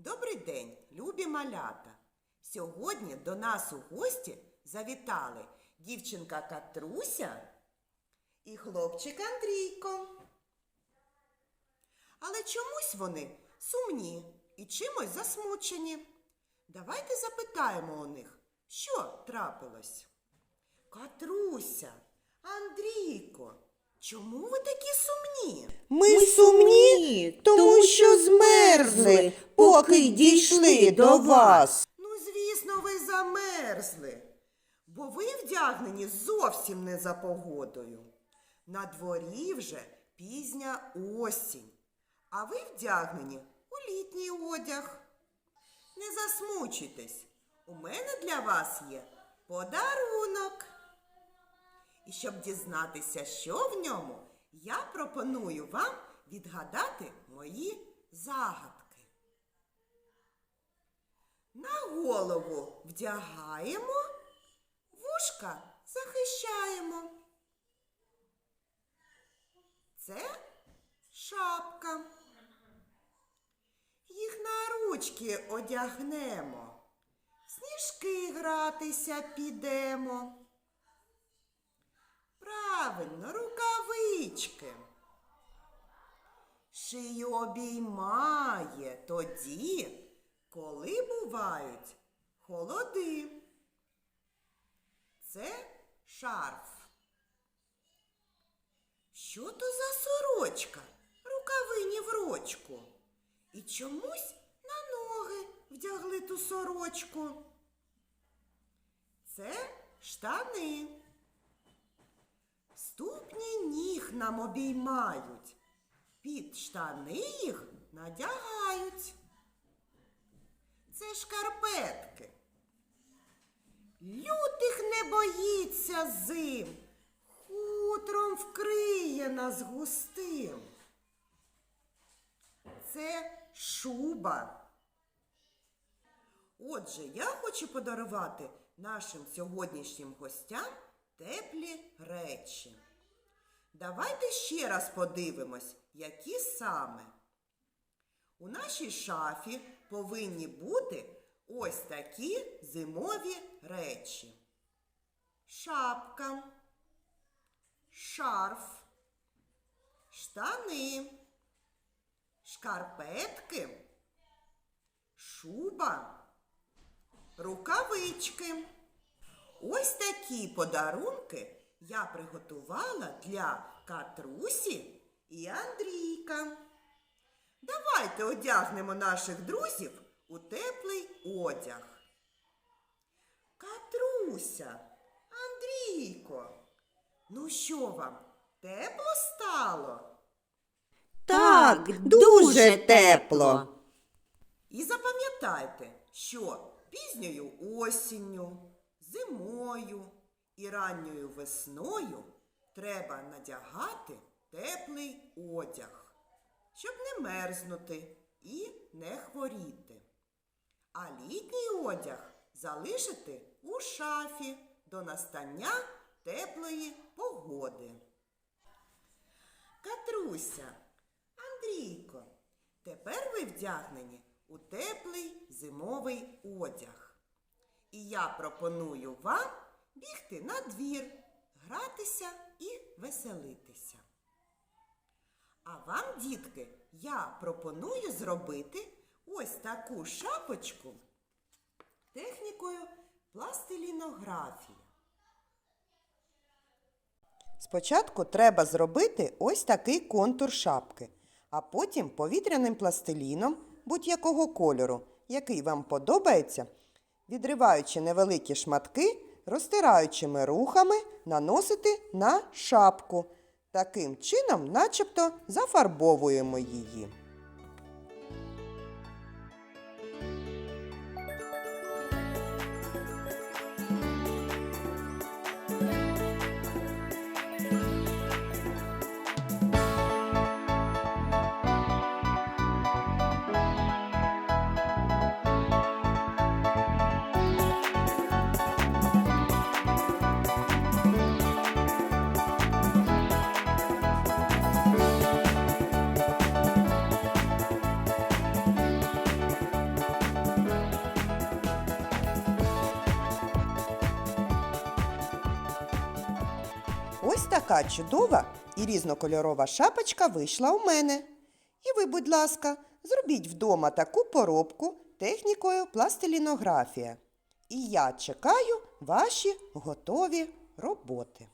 Добрий день, любі малята! Сьогодні до нас у гості завітали дівчинка Катруся і хлопчик Андрійко. Але чомусь вони сумні і чимось засмучені. Давайте запитаємо у них, що трапилось. Катруся, Андрійко, чому ви такі сумні? Ми сумні, тому що змерзли, поки дійшли до вас. Ну, звісно, ви замерзли, бо ви вдягнені зовсім не за погодою. На дворі вже пізня осінь, а ви вдягнені у літній одяг. Не засмучуйтесь, у мене для вас є подарунок. І щоб дізнатися, що в ньому, я пропоную вам відгадати мої загадки. На голову вдягаємо, вушка захищаємо. Це шапка. Їх на ручки одягнемо. Сніжки гратися підемо. Правильно, рукавички. Шию обіймає тоді, коли бувають холоди. Це шарф. Що то за сорочка? Рукавині в рочку. І чомусь на ноги вдягли ту сорочку. Це штани. Ступні ніг нам обіймають. Під штани їх надягають. Це шкарпетки. Лютих не боїться зим, хутром вкриє нас густим. Це шуба. Отже, я хочу подарувати нашим сьогоднішнім гостям теплі речі. Давайте ще раз подивимось, які саме. У нашій шафі повинні бути ось такі зимові речі. Шапка, шарф, штани, шкарпетки, шуба, рукавички. Ось такі подарунки я приготувала для Катрусі і Андрійка. Давайте одягнемо наших друзів у теплий одяг. Катруся, Андрійко, ну що вам, тепло стало? Так, дуже тепло. І запам'ятайте, що пізньою осінню, зимою і ранньою весною треба надягати теплий одяг, щоб не мерзнути і не хворіти. А літній одяг залишити у шафі до настання теплої погоди. Катруся, Андрійко, тепер ви вдягнені у теплий зимовий одяг. І я пропоную вам бігти на двір, гратися і веселитися. А вам, дітки, я пропоную зробити ось таку шапочку технікою пластилінографії. Спочатку треба зробити ось такий контур шапки, а потім повітряним пластиліном будь-якого кольору, який вам подобається, відриваючи невеликі шматки, розтираючими рухами наносити на шапку. Таким чином, начебто, зафарбовуємо її. Ось така чудова і різнокольорова шапочка вийшла у мене. І ви, будь ласка, зробіть вдома таку поробку технікою пластилінографія. І я чекаю ваші готові роботи.